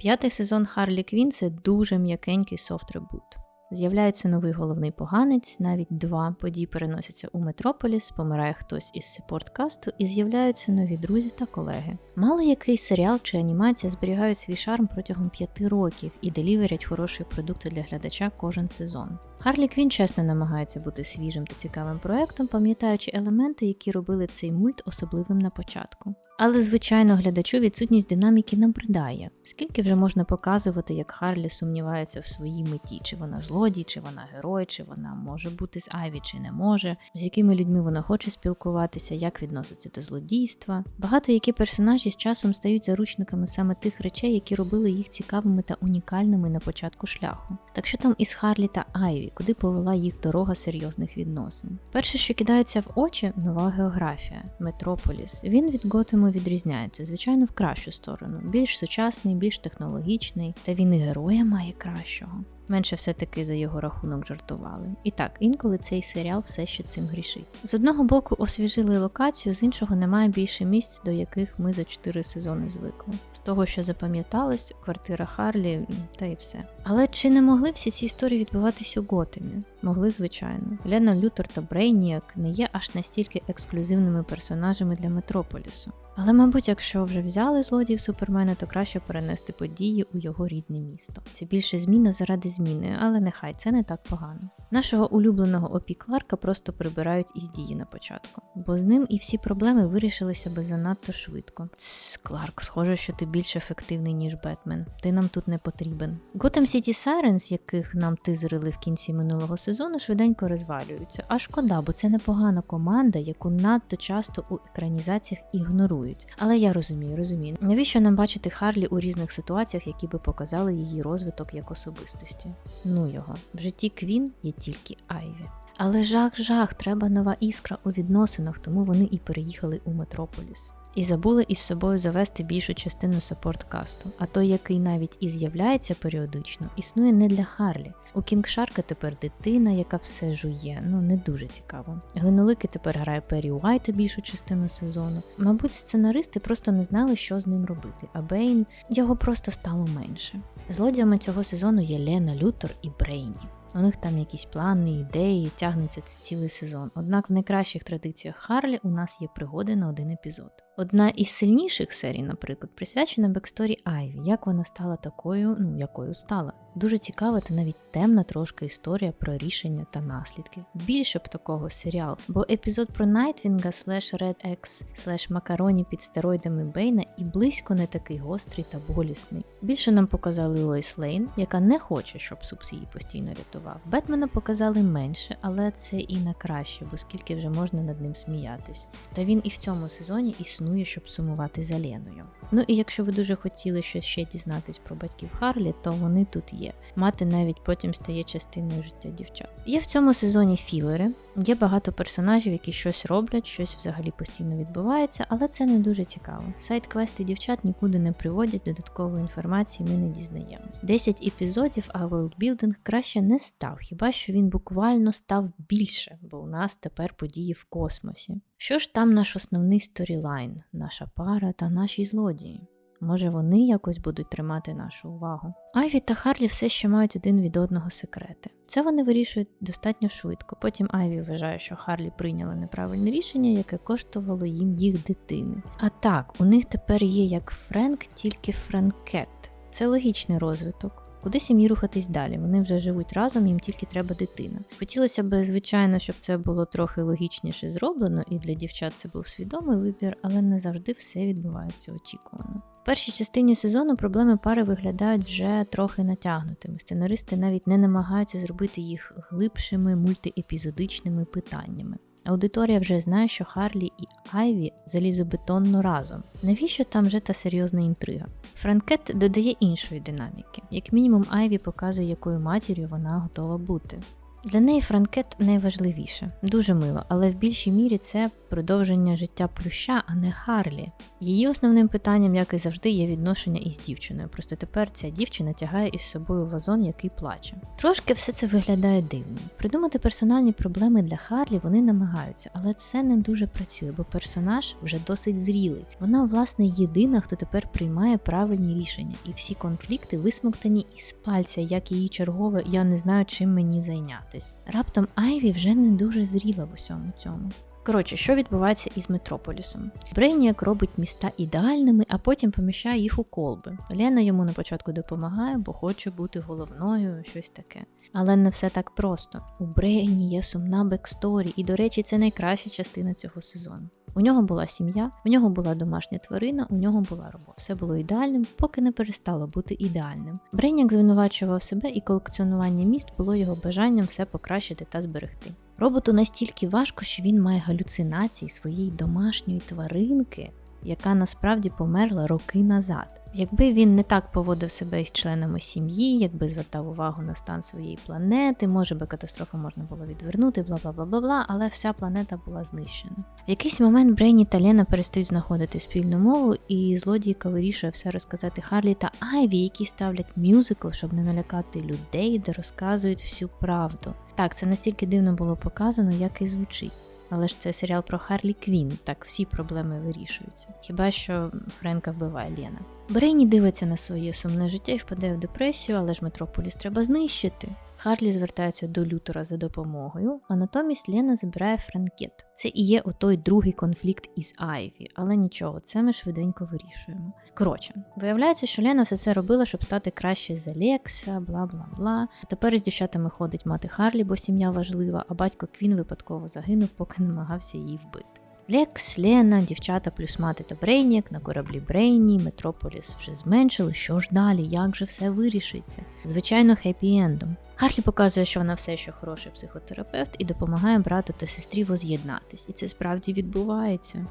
П'ятий сезон Харлі Квін це дуже м'якенький софт-ребут. З'являється новий головний поганець, навіть два події переносяться у Метрополіс, помирає хтось із сепорткасту і з'являються нові друзі та колеги. Мало який серіал чи анімація зберігають свій шарм протягом п'яти років і деліверять хороші продукти для глядача кожен сезон. Харлі Квін чесно намагається бути свіжим та цікавим проектом, пам'ятаючи елементи, які робили цей мульт особливим на початку. Але, звичайно, глядачу відсутність динаміки набридає. Скільки вже можна показувати, як Харлі сумнівається в своїй меті, чи вона злодій, чи вона герой, чи вона може бути з Айві, чи не може, з якими людьми вона хоче спілкуватися, як відноситься до злодійства. Багато які персонажі з часом стають заручниками саме тих речей, які робили їх цікавими та унікальними на початку шляху. Так що там із Харлі та Айві, куди повела їх дорога серйозних відносин? Перше, що кидається в очі, нова географія, Метрополіс. Він від Готему відрізняється, звичайно, в кращу сторону. Більш сучасний, більш технологічний, та він і героя має кращого. Менше все-таки за його рахунок жартували. І так, інколи цей серіал все ще цим грішить. З одного боку освіжили локацію, з іншого немає більше місць, до яких ми за чотири сезони звикли. З того, що запам'яталось, квартира Харлі та й все. Але чи не могли всі ці історії відбуватись у Готемі? Могли, звичайно. Лена Лютер та Брейніак не є аж настільки ексклюзивними персонажами для Метрополісу. Але, мабуть, якщо вже взяли злодіїв Супермена, то краще перенести події у його рідне місто. Це більше зміна заради зміни, але нехай це не так погано. Нашого улюбленого Опі Кларка просто прибирають із дії на початку, бо з ним і всі проблеми вирішилися би занадто швидко. Цс, Кларк, схоже, що ти більш ефективний, ніж Бетмен. Ти нам тут не потрібен. Gotham City Sirens, яких нам тизрили в кінці минулого сезону, швиденько розвалюються. А шкода, бо це непогана команда, яку надто часто у екранізаціях ігнорують. Але я розумію, розумію, навіщо нам бачити Харлі у різних ситуаціях, які би показали її розвиток як особистості. Ну його в житті Квін є тільки Айві. Але жах-жах, треба нова іскра у відносинах, тому вони і переїхали у Метрополіс. І забули із собою завести більшу частину саппорт-касту, а той, який навіть і з'являється періодично, існує не для Харлі. У Кінгшарка тепер дитина, яка все жує, ну не дуже цікаво. Глинолики тепер грає Пері Уайта більшу частину сезону. Мабуть, сценаристи просто не знали, що з ним робити, а Бейн його просто стало менше. Злодіями цього сезону є Лена Лютер і Брейні. У них там якісь плани, ідеї, тягнеться це цілий сезон. Однак в найкращих традиціях Харлі у нас є пригоди на один епізод. Одна із сильніших серій, наприклад, присвячена бексторі Айві, як вона стала такою, ну якою стала. Дуже цікава та навіть темна трошки історія про рішення та наслідки. Більше б такого серіал, бо епізод про Найтвінга слеш Red X слеш Макароні під стероїдами Бейна і близько не такий гострий та болісний. Більше нам показали Лоїс Лейн, яка не хоче, щоб Супс її постійно рятував. Бетмена показали менше, але це і на краще, бо скільки вже можна над ним сміятись. Та він і в цьому сезоні існує, щоб сумувати за Леною. Ну і якщо ви дуже хотіли щось ще дізнатись про батьків Харлі, то вони тут є. Мати навіть потім стає частиною життя дівчат. Є в цьому сезоні філери, є багато персонажів, які щось роблять, щось взагалі постійно відбувається, але це не дуже цікаво. Сайт квести дівчат нікуди не приводять, додаткової інформації ми не дізнаємось. 10 епізодів, а Worldbuilding краще не став, хіба що він буквально став більше, бо у нас тепер події в космосі. Що ж там наш основний сторілайн, наша пара та наші злодії? Може, вони якось будуть тримати нашу увагу. Айві та Харлі все ще мають один від одного секрети. Це вони вирішують достатньо швидко. Потім Айві вважає, що Харлі прийняла неправильне рішення, яке коштувало їм їх дитини. А так, у них тепер є як Френк, тільки Френкет. Це логічний розвиток. Кудись їм рухатись далі. Вони вже живуть разом, їм тільки треба дитина. Хотілося б, звичайно, щоб це було трохи логічніше зроблено, і для дівчат це був свідомий вибір, але не завжди все відбувається очікувано. В першій частині сезону проблеми пари виглядають вже трохи натягнутими. Сценаристи навіть не намагаються зробити їх глибшими мультиепізодичними питаннями. Аудиторія вже знає, що Харлі і Айві залізобетонно разом. Навіщо там вже та серйозна інтрига? Франкет додає іншої динаміки, як мінімум, Айві показує, якою матір'ю вона готова бути. Для неї Франкет найважливіше, дуже мило, але в більшій мірі це продовження життя плюща, а не Харлі. Її основним питанням, як і завжди, є відношення із дівчиною. Просто тепер ця дівчина тягає із собою вазон, який плаче. Трошки все це виглядає дивно. Придумати персональні проблеми для Харлі вони намагаються, але це не дуже працює, бо персонаж вже досить зрілий. Вона, власне, єдина, хто тепер приймає правильні рішення, і всі конфлікти висмоктані із пальця, як її чергове, я не знаю, чим мені зайнятись. Раптом Айві вже не дуже зріла в усьому цьому. Коротше, що відбувається із Метрополісом? Брейніак робить міста ідеальними, а потім поміщає їх у колби. Лена йому на початку допомагає, бо хоче бути головною, щось таке. Але не все так просто. У Брейні є сумна бексторі, і, до речі, це найкраща частина цього сезону. У нього була сім'я, у нього була домашня тварина, у нього була робота. Все було ідеальним, поки не перестало бути ідеальним. Брейняк звинувачував себе, і колекціонування міст було його бажанням все покращити та зберегти. Роботу настільки важко, що він має галюцинації своєї домашньої тваринки, яка насправді померла роки назад. Якби він не так поводив себе із членами сім'ї, якби звертав увагу на стан своєї планети, може би катастрофу можна було відвернути, бла бла бла бла бла, але вся планета була знищена. В якийсь момент Брейні та Лена перестають знаходити спільну мову, і злодійка вирішує все розказати Харлі та Айві, які ставлять мюзикл, щоб не налякати людей, де розказують всю правду. Так, це настільки дивно було показано, як і звучить. Але ж це серіал про Харлі Квін, так всі проблеми вирішуються. Хіба що Френка вбиває Лєна. Брейні дивиться на своє сумне життя і впаде в депресію, але ж Метрополіс треба знищити. Харлі звертається до Лютера за допомогою, а натомість Лена забирає Франкет. Це і є отой другий конфлікт із Айві, але нічого, це ми швиденько вирішуємо. Коротше, виявляється, що Лена все це робила, щоб стати краще за Лекса, бла бла бла. Тепер з дівчатами ходить мати Харлі, бо сім'я важлива, а батько Квін випадково загинув, поки намагався її вбити. Лекс, Лена, дівчата плюс мати та Брейнік на кораблі Брейні, Метрополіс вже зменшили. Що ж далі? Як же все вирішиться? Звичайно, хеппі-ендом. Харлі показує, що вона все ще хороший психотерапевт і допомагає брату та сестрі воз'єднатись. І це справді відбувається.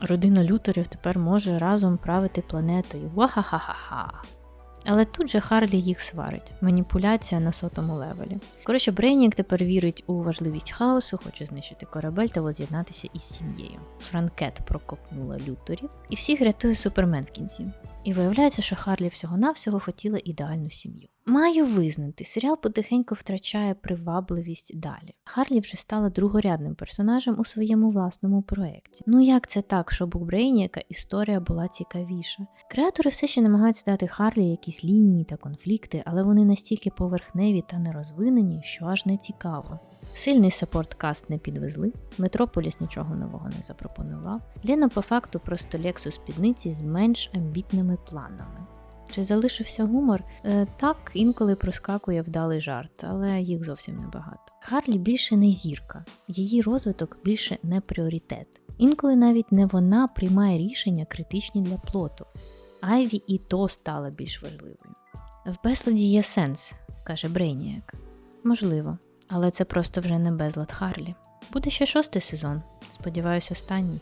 Родина лютерів тепер може разом правити планетою. Ва-ха-ха-ха-ха. Але тут же Харлі їх сварить. Маніпуляція на сотому левелі. Коротше, Брейнік тепер вірить у важливість хаосу, хоче знищити корабель та воз'єднатися із сім'єю. Франкет прокопнула люторів, і всіх рятує супермен в кінці. І виявляється, що Харлі всього-навсього хотіла ідеальну сім'ю. Маю визнати, серіал потихеньку втрачає привабливість далі. Харлі вже стала другорядним персонажем у своєму власному проєкті. Ну як це так, щоб у Брейніка історія була цікавіша? Креатори все ще намагаються дати Харлі якісь лінії та конфлікти, але вони настільки поверхневі та нерозвинені, що аж не цікаво. Сильний саппорт каст не підвезли, Метрополіс нічого нового не запропонував. Лена по факту просто лексу спідниці з менш амбітними планами. Чи залишився гумор? Е, так, інколи проскакує вдалий жарт, але їх зовсім небагато. Харлі більше не зірка, її розвиток більше не пріоритет. Інколи навіть не вона приймає рішення критичні для плоту. Айві і то стала більш важливою. В безладі є сенс, каже Брейніак. Можливо, але це просто вже не безлад Харлі. Буде ще шостий сезон, сподіваюсь, останній.